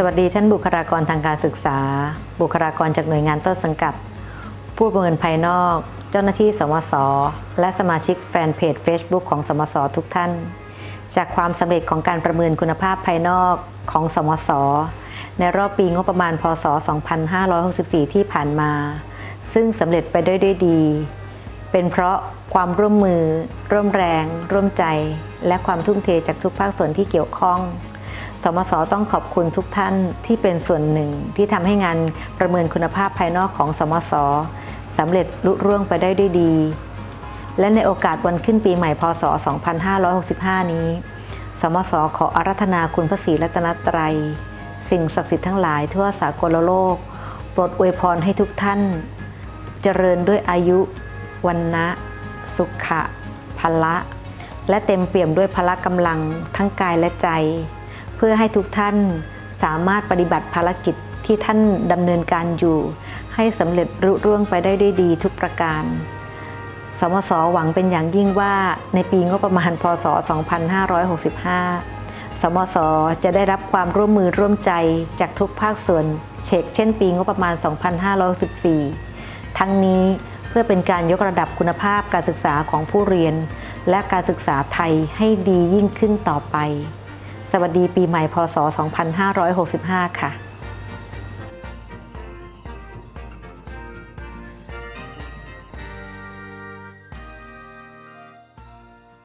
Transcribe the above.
สวัสดีท่านบุคลากรทางการศึกษา บุคลากรจากหน่วยงานต้นสังกัด ผู้ประเมินภายนอก เจ้าหน้าที่สมส และสมาชิกแฟนเพจ Facebook ของสมส ทุกท่าน จากความสำเร็จของการประเมินคุณภาพภายนอกของสมส ในรอบปีงบประมาณพศ 2564 ที่ผ่านมา ซึ่งสำเร็จไปได้ด้วยดี เป็นเพราะความร่วมมือ ร่วมแรง ร่วมใจ และความทุ่มเทจากทุกภาคส่วนที่เกี่ยวข้อง สมสต้องขอบคุณทุกท่านที่เป็นส่วนหนึ่ง ที่ทำให้งานประเมินคุณภาพภายนอกของสมสสำเร็จลุร่วงไปได้ด้วยดี และในโอกาสวันขึ้นปีใหม่พศ 2565 นี้ สมสขออารัธนาคุณพระศรีรัตนตรัย สิ่งศักดิ์สิทธิ์ทั้งหลายทั่วสากลโลก โปรดอวยพรให้ทุกท่าน เจริญด้วยอายุวันนะสุขะพละ และเต็มเปี่ยมด้วยพละกำลังทั้งกายและใจ เพื่อให้ทุกท่านสามารถปฏิบัติภารกิจที่ท่านดำเนินการอยู่ ให้สำเร็จรุร่วงไปได้ด้วยดีทุกประการ สมสหวังเป็นอย่างยิ่งว่าในปีงบประมาณพศ 2565 สมสจะได้รับความร่วมมือร่วมใจจากทุกภาคส่วนเชกเช่นปีงบประมาณ 2564ทั้งนี้เพื่อเป็นการยกระดับคุณภาพการศึกษาของผู้เรียน และการศึกษาไทยให้ดียิ่งขึ้นต่อไป สวัสดีปีใหม่พศ 2565 ค่ะ